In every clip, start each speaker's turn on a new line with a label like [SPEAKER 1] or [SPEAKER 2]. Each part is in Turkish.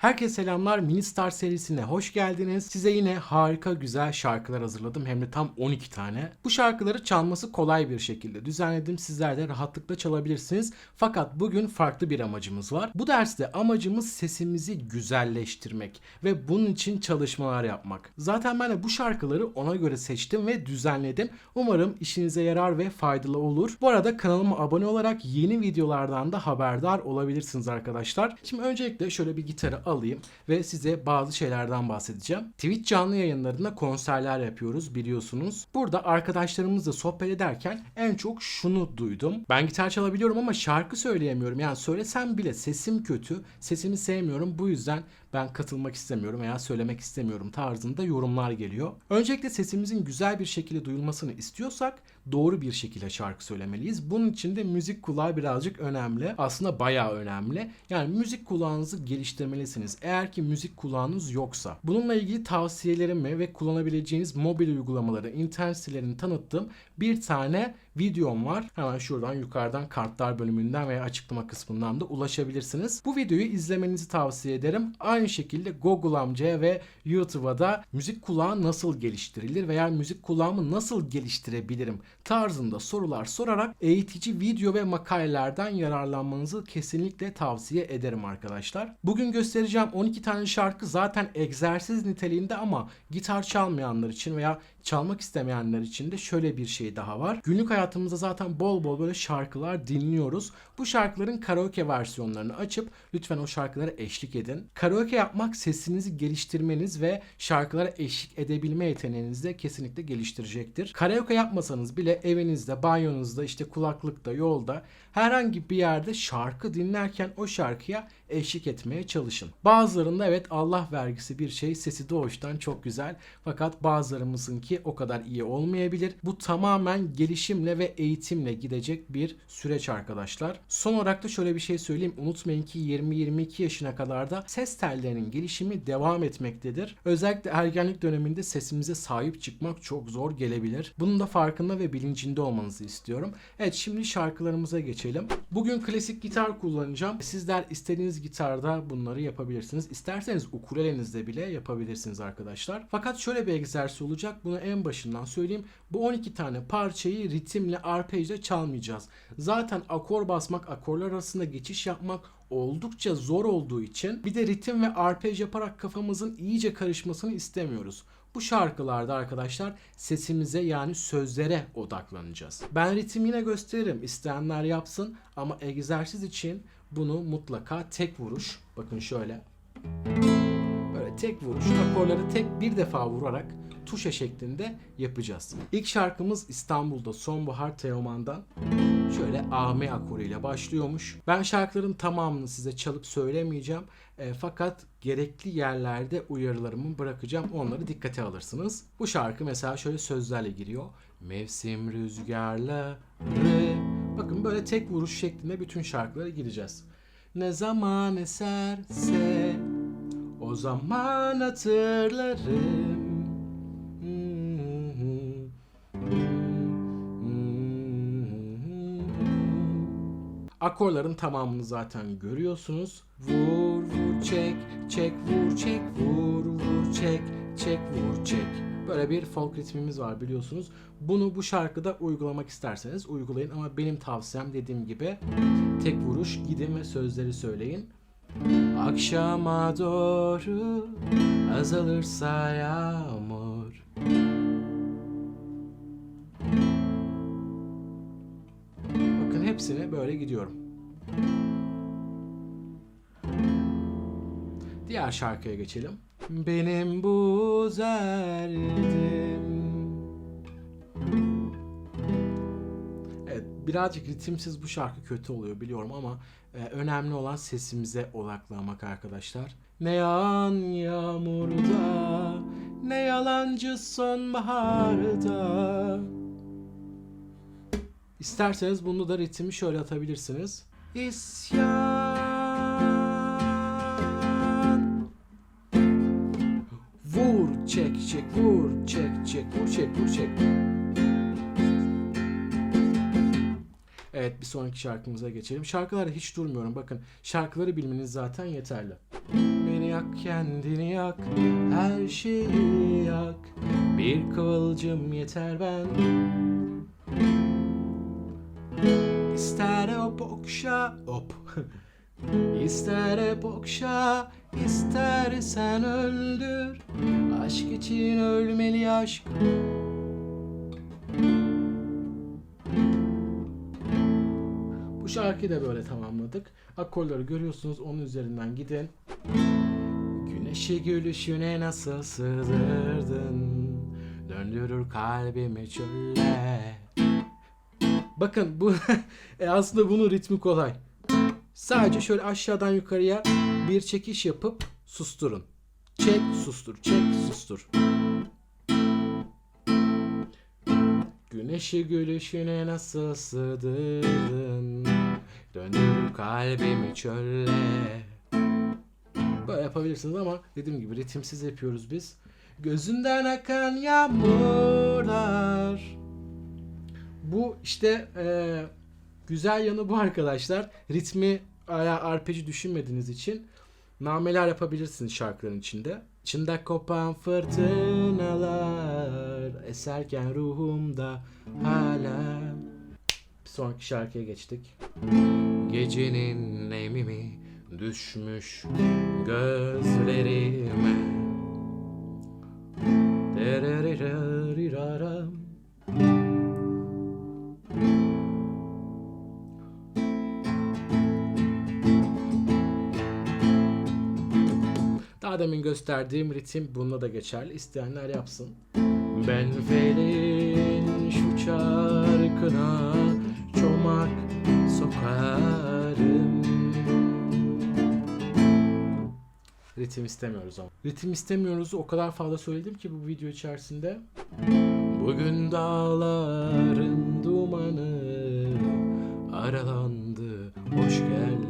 [SPEAKER 1] Herkese selamlar. Mini Star serisine hoş geldiniz. Size yine harika güzel şarkılar hazırladım. Hem de tam 12 tane. Bu şarkıları çalması kolay bir şekilde düzenledim. Sizler de rahatlıkla çalabilirsiniz. Fakat bugün farklı bir amacımız var. Bu derste amacımız sesimizi güzelleştirmek ve bunun için çalışmalar yapmak. Zaten ben de bu şarkıları ona göre seçtim ve düzenledim. Umarım işinize yarar ve faydalı olur. Bu arada kanalıma abone olarak yeni videolardan da haberdar olabilirsiniz arkadaşlar. Şimdi öncelikle şöyle bir gitarı alayım ve size bazı şeylerden bahsedeceğim. Twitch canlı yayınlarında konserler yapıyoruz biliyorsunuz. Burada arkadaşlarımızla sohbet ederken en çok şunu duydum. Ben gitar çalabiliyorum ama şarkı söyleyemiyorum. Yani söylesem bile sesim kötü. Sesimi sevmiyorum. Bu yüzden ben katılmak istemiyorum veya söylemek istemiyorum tarzında yorumlar geliyor. Öncelikle sesimizin güzel bir şekilde duyulmasını istiyorsak doğru bir şekilde şarkı söylemeliyiz. Bunun için de müzik kulağı birazcık önemli. Aslında bayağı önemli. Yani müzik kulağınızı geliştirmelisiniz. Eğer ki müzik kulağınız yoksa. Bununla ilgili tavsiyelerimi ve kullanabileceğiniz mobil uygulamaları, internet sitelerini tanıttığım bir tane videom var. Hemen şuradan yukarıdan kartlar bölümünden veya açıklama kısmından da ulaşabilirsiniz. Bu videoyu izlemenizi tavsiye ederim. Aynı şekilde Google amcaya ve YouTube'a da müzik kulağı nasıl geliştirilir veya müzik kulağımı nasıl geliştirebilirim tarzında sorular sorarak eğitici video ve makalelerden yararlanmanızı kesinlikle tavsiye ederim arkadaşlar. Bugün göstereceğim 12 tane şarkı zaten egzersiz niteliğinde ama gitar çalmayanlar için veya çalmak istemeyenler için de şöyle bir şey daha var. Günlük hayatımızda zaten bol bol böyle şarkılar dinliyoruz. Bu şarkıların karaoke versiyonlarını açıp lütfen o şarkılara eşlik edin. Karaoke yapmak sesinizi geliştirmeniz ve şarkılara eşlik edebilme yeteneğinizi de kesinlikle geliştirecektir. Karaoke yapmasanız bile evinizde, banyonuzda, işte kulaklıkta, yolda herhangi bir yerde şarkı dinlerken o şarkıya eşlik etmeye çalışın. Bazılarında evet Allah vergisi bir şey sesi doğuştan çok güzel fakat bazılarımızınki o kadar iyi olmayabilir. Bu tamamen gelişimle ve eğitimle gidecek bir süreç arkadaşlar. Son olarak da şöyle bir şey söyleyeyim. Unutmayın ki 20-22 yaşına kadar da ses tellerinin gelişimi devam etmektedir. Özellikle ergenlik döneminde sesimize sahip çıkmak çok zor gelebilir. Bunun da farkında ve bilincinde olmanızı istiyorum. Evet şimdi şarkılarımıza geçelim. Bugün klasik gitar kullanacağım. Sizler istediğiniz gitarda bunları yapabilirsiniz. İsterseniz ukulelenizde bile yapabilirsiniz arkadaşlar. Fakat şöyle bir egzersiz olacak. Bunu en başından söyleyeyim. Bu 12 tane parçayı ritimle arpejle çalmayacağız. Zaten akor basmak, akorlar arasında geçiş yapmak oldukça zor olduğu için bir de ritim ve arpej yaparak kafamızın iyice karışmasını istemiyoruz. Bu şarkılarda arkadaşlar sesimize yani sözlere odaklanacağız. Ben ritim yine gösteririm. İsteyenler yapsın ama egzersiz için bunu mutlaka tek vuruş. Bakın şöyle. Böyle tek vuruş. Akorları tek bir defa vurarak tuşa şeklinde yapacağız. İlk şarkımız İstanbul'da Sonbahar Teoman'dan şöyle AM akoruyla başlıyormuş. Ben şarkıların tamamını size çalıp söylemeyeceğim. E, fakat gerekli yerlerde uyarılarımı bırakacağım. Onları dikkate alırsınız. Bu şarkı mesela şöyle sözlerle giriyor. Mevsim rüzgarları. Bakın böyle tek vuruş şeklinde bütün şarkılara gireceğiz. Ne zaman eserse o zaman hatırlarım. Akorların tamamını zaten görüyorsunuz. Vur vur çek çek vur çek vur vur çek çek vur çek. Böyle bir folk ritmimiz var biliyorsunuz. Bunu bu şarkıda uygulamak isterseniz uygulayın ama benim tavsiyem dediğim gibi tek vuruş gidin ve sözleri söyleyin. Akşama doğru azalırsa yağmur Hepsine böyle gidiyorum. Diğer şarkıya geçelim. Benim bu derdim. Evet, birazcık ritimsiz bu şarkı kötü oluyor biliyorum ama e, önemli olan sesimize odaklanmak arkadaşlar. Ne yağan yağmurda, ne yalancı sonbaharda. İsterseniz bunu da ritmi şöyle atabilirsiniz. İsyan. Vur çek çek vur çek çek vur çek vur çek. Evet bir sonraki şarkımıza geçelim. Şarkılarda hiç durmuyorum. Bakın şarkıları bilmeniz zaten yeterli. Beni yak kendini yak her şeyi yak bir kıvılcım yeter ben İster hop okşa hop. İster hep okşa istersen öldür. Aşk için ölmeli aşk. Bu şarkıyı da böyle tamamladık. Akorları görüyorsunuz onun üzerinden gidin. Güneşi gülüşüne nasıl sığdırdın? Döndürür kalbimi çölle Bakın bu e aslında bunun ritmi kolay. Sadece şöyle aşağıdan yukarıya bir çekiş yapıp susturun. Çek, sustur, çek, sustur. Güneşi gülüşüne nasıl sığdırdın Döndür kalbimi çölle Böyle yapabilirsiniz ama dediğim gibi ritimsiz yapıyoruz biz. Gözünden akan yağmurlar Bu işte eee, güzel yanı bu arkadaşlar. Ritmi hala arpeci düşünmediğiniz için nameler yapabilirsiniz şarkıların içinde. İçinde kopan fırtınalar eserken ruhumda hala. Bir sonraki şarkıya geçtik. Gecenin nemimi düşmüş gözlerime. Gösterdiğim ritim bununla da geçerli. İsteyenler yapsın. Ben felin şu çarkına çomak sokarım. Ritim istemiyoruz ama. Ritim istemiyoruz'u o kadar fazla söyledim ki bu video içerisinde. Bugün dağların dumanı aralandı. Hoş geldin.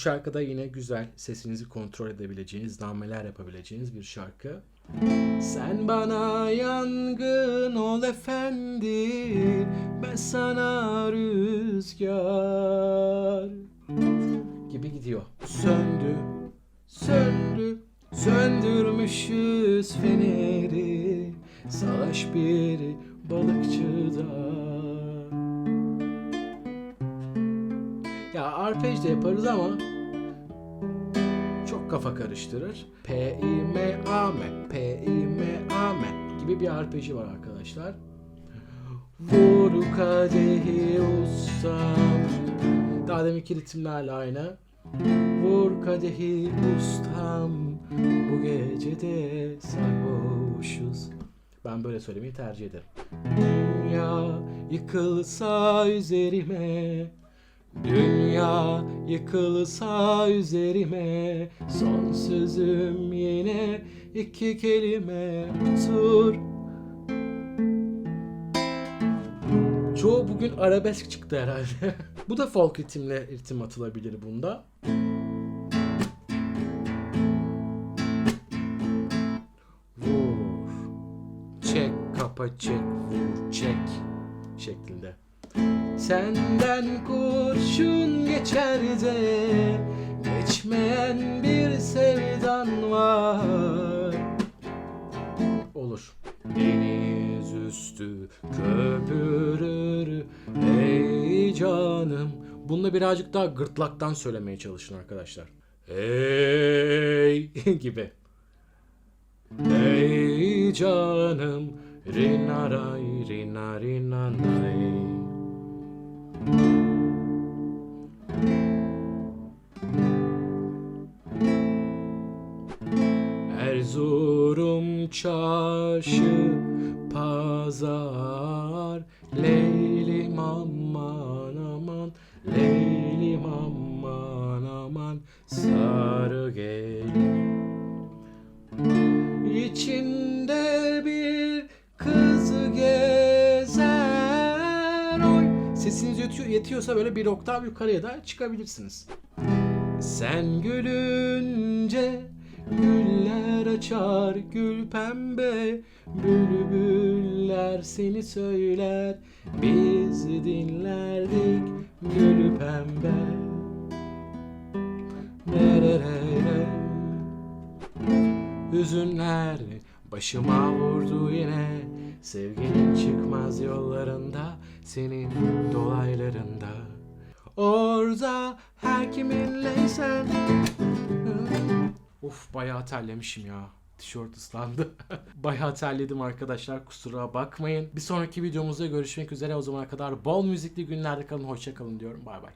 [SPEAKER 1] Şarkıda yine güzel sesinizi kontrol edebileceğiniz, nameler yapabileceğiniz bir şarkı. Sen bana yangın ol efendi, ben sana rüzgar gibi gidiyor. Söndü, söndü, söndürmüşüz feneri, salaş bir balıkçıda. Ya arpej de yaparız ama kafa karıştırır. P I M A M P I M A M gibi bir arpeji var arkadaşlar. Vur kadehi ustam. Daha deminki ritimlerle aynı. Vur kadehi ustam. Bu gece de sarhoşuz. Ben böyle söylemeyi tercih ederim. Dünya yıkılsa üzerime Dünya yıkılsa üzerime Son sözüm yine iki kelime Otur Çoğu bugün arabesk çıktı herhalde. Bu da folk ritimle ritim atılabilir bunda. Vur. Çek kapa çek vur çek şeklinde. Senden kurşun geçer de geçmeyen bir sevdan var. Olur. Deniz üstü köpürür ey canım. Bununla birazcık daha gırtlaktan söylemeye çalışın arkadaşlar. Ey gibi. Ey canım rinaray rina çarşı pazar Leylim aman aman Leylim aman aman Sarı gelin İçinde bir kız gezer oy. Sesiniz yetiyor, yetiyorsa böyle bir oktav yukarıya da çıkabilirsiniz. Sen gülünce güller açar gül pembe Bülbüller seni söyler. Biz dinlerdik gül pembe. Nerelere? Hüzünler başıma vurdu yine. Sevginin çıkmaz yollarında senin dolaylarında. Orada her kiminleysen Of bayağı terlemişim ya. Tişört ıslandı. bayağı terledim arkadaşlar kusura bakmayın. Bir sonraki videomuzda görüşmek üzere. O zamana kadar bol müzikli günlerde kalın. Hoşça kalın diyorum. Bay bay.